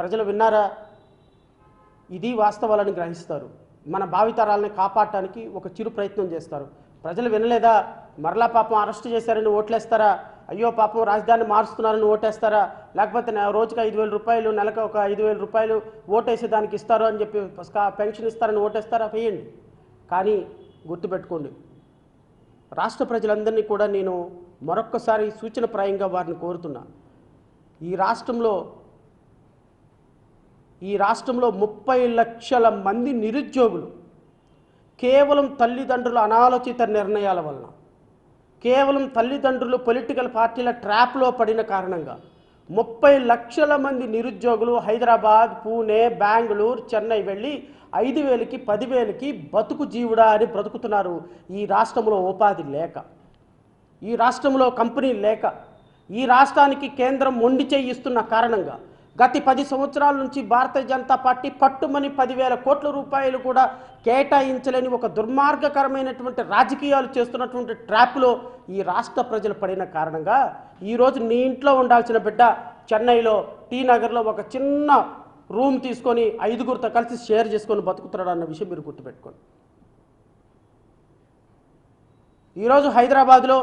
ప్రజలు విన్నారా? ఇది వాస్తవాలను గ్రహిస్తారు. మన భావితరాలని కాపాడటానికి ఒక చిరు ప్రయత్నం చేస్తారు. ప్రజలు వినలేదా? మరలా పాపం అరెస్ట్ చేశారని ఓట్లేస్తారా? అయ్యో పాపం రాజధాని మారుస్తున్నారని ఓటేస్తారా? లేకపోతే రోజుకి ఐదు వేల రూపాయలు నెలకు ఒక ఐదు వేల రూపాయలు ఓటేసి దానికి ఇస్తారు అని చెప్పి పెన్షన్ ఇస్తారని ఓటేస్తారా? వేయండి. కానీ గుర్తుపెట్టుకోండి. రాష్ట్ర ప్రజలందరినీ కూడా నేను మరొక్కసారి సూచనప్రాయంగా వారిని కోరుతున్నా. ఈ రాష్ట్రంలో ఈ రాష్ట్రంలో ముప్పై లక్షల మంది నిరుద్యోగులు కేవలం తల్లిదండ్రుల అనాలోచిత నిర్ణయాల వలన కేవలం తల్లిదండ్రులు పొలిటికల్ పార్టీల ట్రాప్లో పడిన కారణంగా ముప్పై లక్షల మంది నిరుద్యోగులు హైదరాబాద్ పూణే బెంగళూరు చెన్నై వెళ్ళి ఐదు వేలకి పదివేలకి బతుకు జీవుడా అని బ్రతుకుతున్నారు ఈ రాష్ట్రంలో ఉపాధి లేక. ఈ రాష్ట్రంలో కంపెనీ లేక. ఈ రాష్ట్రానికి కేంద్రం మొండి చేయిస్తున్న కారణంగా గత పది సంవత్సరాల నుంచి భారతీయ జనతా పార్టీ పట్టుమని పదివేల కోట్ల రూపాయలు కూడా కేటాయించలేని ఒక దుర్మార్గకరమైనటువంటి రాజకీయాలు చేస్తున్నటువంటి ట్రాప్లో ఈ రాష్ట్ర ప్రజలు పడిన కారణంగా ఈరోజు నీ ఇంట్లో ఉండాల్సిన బిడ్డ చెన్నైలో టీ నగర్లో ఒక చిన్న రూమ్ తీసుకొని ఐదుగురితో కలిసి షేర్ చేసుకొని బతుకుతున్నాడు అన్న విషయం మీరు గుర్తుపెట్టుకోండి. ఈరోజు హైదరాబాద్లో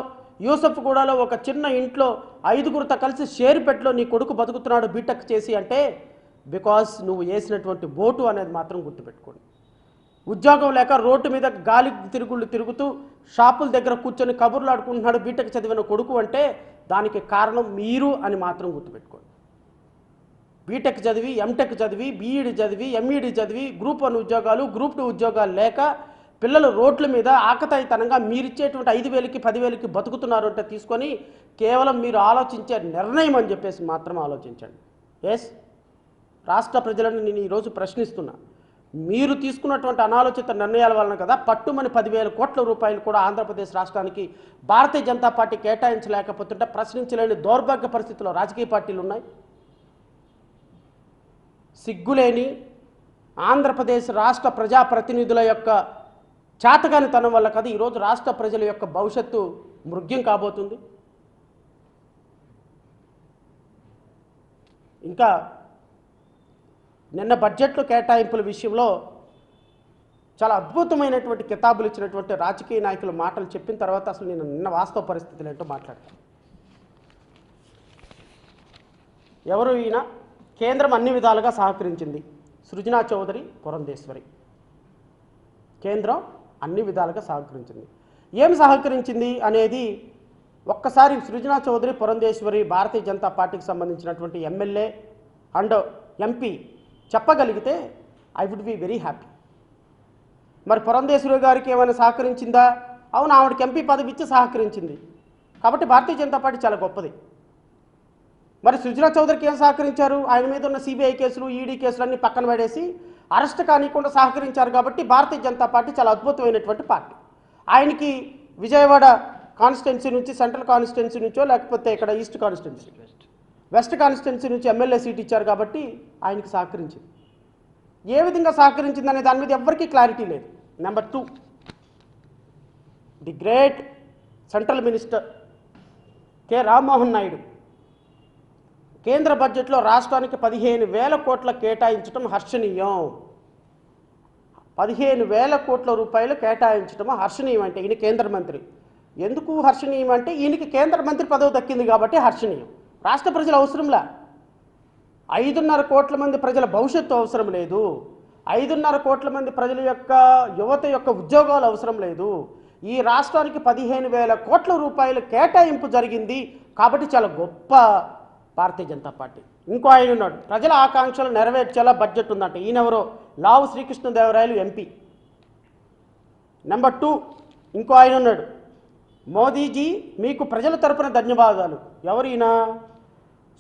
యూసఫ్గూడలో ఒక చిన్న ఇంట్లో ఐదుగురితో కలిసి షేర్పెట్లో నీ కొడుకు బతుకుతున్నాడు బీటెక్ చేసి అంటే బికాస్ నువ్వు వేసినటువంటి బోటు అనేది మాత్రం గుర్తుపెట్టుకోండి. ఉద్యోగం లేక రోడ్డు మీద గాలి తిరుగుళ్ళు తిరుగుతూ షాపుల దగ్గర కూర్చొని కబుర్లు ఆడుకుంటున్నాడు బీటెక్ చదివిన కొడుకు అంటే దానికి కారణం మీరు అని మాత్రం గుర్తుపెట్టుకోండి. బీటెక్ చదివి ఎంటెక్ చదివి బీఈడి చదివి ఎంఈడి చదివి గ్రూప్ వన్ ఉద్యోగాలు గ్రూప్ టూ ఉద్యోగాలు లేక పిల్లలు రోడ్ల మీద ఆకతాయితనంగా మీరిచ్చేటువంటి ఐదు వేలకి పదివేలకి బతుకుతున్నారు అంటే తీసుకొని కేవలం మీరు ఆలోచించే నిర్ణయం అని చెప్పేసి మాత్రం ఆలోచించండి. ఎస్ రాష్ట్ర ప్రజలను నేను ఈరోజు ప్రశ్నిస్తున్నా. మీరు తీసుకున్నటువంటి అనాలోచిత నిర్ణయాల వలన కదా పట్టుమని పదివేల కోట్ల రూపాయలు కూడా ఆంధ్రప్రదేశ్ రాష్ట్రానికి భారతీయ జనతా పార్టీ కేటాయించలేకపోతుంటే ప్రశ్నించలేని దౌర్భాగ్య పరిస్థితుల్లో రాజకీయ పార్టీలు ఉన్నాయి. సిగ్గులేని ఆంధ్రప్రదేశ్ రాష్ట్ర ప్రజాప్రతినిధుల యొక్క చేతగానితనం వల్ల కదా ఈరోజు రాష్ట్ర ప్రజల యొక్క భవిష్యత్తు మృగ్యం కాబోతుంది. ఇంకా నిన్న బడ్జెట్లో కేటాయింపుల విషయంలో చాలా అద్భుతమైనటువంటి కితాబులు ఇచ్చినటువంటి రాజకీయ నాయకుల మాటలు చెప్పిన తర్వాత అసలు నేను నిన్న వాస్తవ పరిస్థితులు ఏంటో మాట్లాడతాను. ఎవరు ఈయన? కేంద్రం అన్ని విధాలుగా సహకరించింది. సృజనా చౌదరి పురంధేశ్వరి. కేంద్రం అన్ని విధాలుగా సహకరించింది. ఏం సహకరించింది అనేది ఒక్కసారి సృజనా చౌదరి పురంధేశ్వరి భారతీయ జనతా పార్టీకి సంబంధించినటువంటి ఎమ్మెల్యే అండ్ ఎంపీ చెప్పగలిగితే I would be very happy. మరి పురంధేశ్వరి గారికి ఏమైనా సహకరించిందా? అవును ఆవిడకి ఎంపీ పదవి ఇచ్చి సహకరించింది. కాబట్టి భారతీయ జనతా పార్టీ చాలా గొప్పది. మరి సుజనా చౌదరికి ఏం సహకరించారు? ఆయన మీద ఉన్న సిబిఐ కేసులు ఈడీ కేసులు అన్నీ పక్కన పడేసి అరెస్ట్ కానికుండా సహకరించారు కాబట్టి భారతీయ జనతా పార్టీ చాలా అద్భుతమైనటువంటి పార్టీ. ఆయనకి విజయవాడ కాన్స్టిట్యున్సీ నుంచి సెంట్రల్ కాన్స్టిట్యున్సీ నుంచో లేకపోతే ఇక్కడ ఈస్ట్ కాన్స్టిట్యున్సీ వెస్ట్ కాన్స్టిట్యున్సీ నుంచి ఎమ్మెల్యే సీట్ ఇచ్చారు కాబట్టి ఆయనకి సహకరించింది. ఏ విధంగా సహకరించింది అనే దాని మీద ఎవ్వరికీ క్లారిటీ లేదు. Number two the great central minister K. Rammohan Naidu కేంద్ర బడ్జెట్లో రాష్ట్రానికి పదిహేను వేల కోట్ల కేటాయించడం హర్షణీయం. పదిహేను వేల కోట్ల రూపాయలు కేటాయించడం హర్షణీయం అంటే ఈయన కేంద్ర మంత్రి. ఎందుకు హర్షణీయం అంటే ఈయనకి కేంద్ర మంత్రి పదవి దక్కింది కాబట్టి హర్షణీయం. రాష్ట్ర ప్రజల అవసరంలా? ఐదున్నర కోట్ల మంది ప్రజల భవిష్యత్తు అవసరం లేదు. ఐదున్నర కోట్ల మంది ప్రజల యొక్క యువత యొక్క ఉద్యోగాలు అవసరం లేదు. ఈ రాష్ట్రానికి పదిహేను వేల కోట్ల రూపాయలు కేటాయింపు జరిగింది కాబట్టి చాలా గొప్ప భారతీయ జనతా పార్టీ. ఇంకో ఆయన ఉన్నాడు. ప్రజల ఆకాంక్షలు నెరవేర్చేలా బడ్జెట్ ఉందంట. ఈయనెవరో? Lavu Srikrishnadevarayalu MP. Number two ఇంకో ఆయన ఉన్నాడు. మోదీజీ మీకు ప్రజల తరపున ధన్యవాదాలు. ఎవరైనా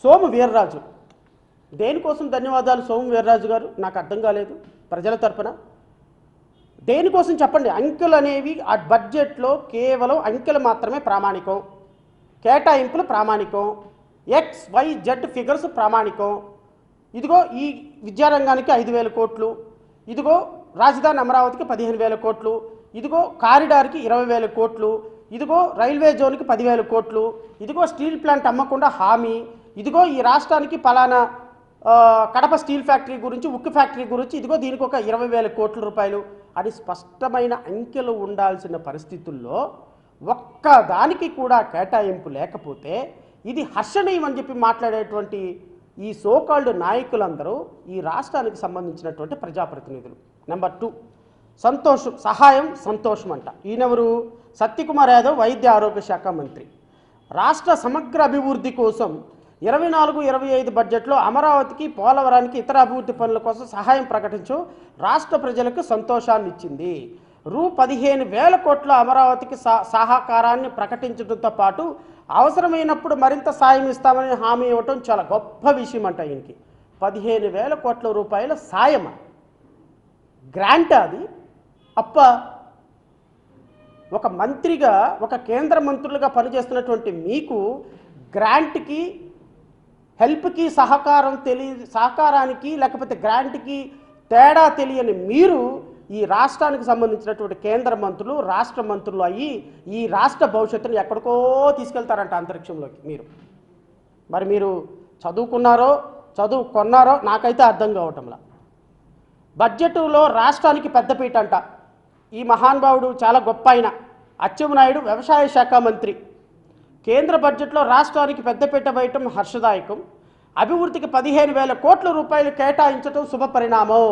సోము వీర్రాజు. దేనికోసం ధన్యవాదాలు సోము వీర్రాజు గారు? నాకు అర్థం కాలేదు. ప్రజల తరపున. దేనికోసం చెప్పండి? అంకెలు అనేవి ఆ బడ్జెట్లో కేవలం అంకెలు మాత్రమే ప్రామాణికం. కేటాయింపులు ప్రామాణికం. ఎక్స్ వై జెడ్ ఫిగర్స్ ప్రామాణికం. ఇదిగో ఈ విద్యారంగానికి ఐదు వేల కోట్లు. ఇదిగో రాజధాని అమరావతికి పదిహేను వేల కోట్లు. ఇదిగో కారిడార్కి ఇరవై వేల కోట్లు. ఇదిగో రైల్వే జోన్కి పదివేల కోట్లు. ఇదిగో స్టీల్ ప్లాంట్ అమ్మకుండా హామీ. ఇదిగో ఈ రాష్ట్రానికి పలానా కడప స్టీల్ ఫ్యాక్టరీ గురించి ఉక్కు ఫ్యాక్టరీ గురించి ఇదిగో దీనికి ఒక ఇరవై వేల కోట్ల రూపాయలు. అని స్పష్టమైన అంకెలు ఉండాల్సిన పరిస్థితుల్లో ఒక్క దానికి కూడా కేటాయింపు లేకపోతే ఇది హర్షణీయం అని చెప్పి మాట్లాడేటువంటి ఈ సోకాల్డ్ నాయకులందరూ ఈ రాష్ట్రానికి సంబంధించినటువంటి ప్రజాప్రతినిధులు. నెంబర్ టూ సంతోషం సహాయం సంతోషం అంట. ఈయనెవరు? సత్యకుమార్ యాదవ్ వైద్య ఆరోగ్య శాఖ మంత్రి. రాష్ట్ర సమగ్ర అభివృద్ధి కోసం ఇరవై నాలుగు ఇరవై ఐదు బడ్జెట్లో అమరావతికి పోలవరానికి ఇతర అభివృద్ధి పనుల కోసం సహాయం ప్రకటించు రాష్ట్ర ప్రజలకు సంతోషాన్ని ఇచ్చింది. రూ పదిహేను వేల కోట్ల అమరావతికి సహకారాన్ని ప్రకటించడంతో పాటు అవసరమైనప్పుడు మరింత సాయం ఇస్తామని హామీ ఇవ్వటం చాలా గొప్ప విషయం అంట ఈయనకి. పదిహేను వేల కోట్ల రూపాయల సాయం. గ్రాంట్ అది. అప్ప ఒక మంత్రిగా ఒక కేంద్ర మంత్రులుగా పనిచేస్తున్నటువంటి మీకు గ్రాంట్కి హెల్ప్కి సహకారం తెలియ సహకారానికి లేకపోతే గ్రాంట్కి తేడా తెలియని మీరు ఈ రాష్ట్రానికి సంబంధించినటువంటి కేంద్ర మంత్రులు రాష్ట్ర మంత్రులు అయ్యి ఈ రాష్ట్ర భవిష్యత్తును ఎక్కడికో తీసుకెళ్తారంట అంతరిక్షంలోకి మీరు. మరి మీరు చదువుకున్నారో చదువు కొన్నారో నాకైతే అర్థం కావటంలా. బడ్జెట్లో రాష్ట్రానికి పెద్దపీట అంట ఈ మహానుభావుడు చాలా గొప్ప ఆయన. అచ్చెన్నాయుడు వ్యవసాయ శాఖ మంత్రి. కేంద్ర బడ్జెట్లో రాష్ట్రానికి పెద్దపీట వేయటం హర్షదాయకం. అభివృద్ధికి పదిహేను వేల కోట్ల రూపాయలు కేటాయించడం శుభపరిణామం.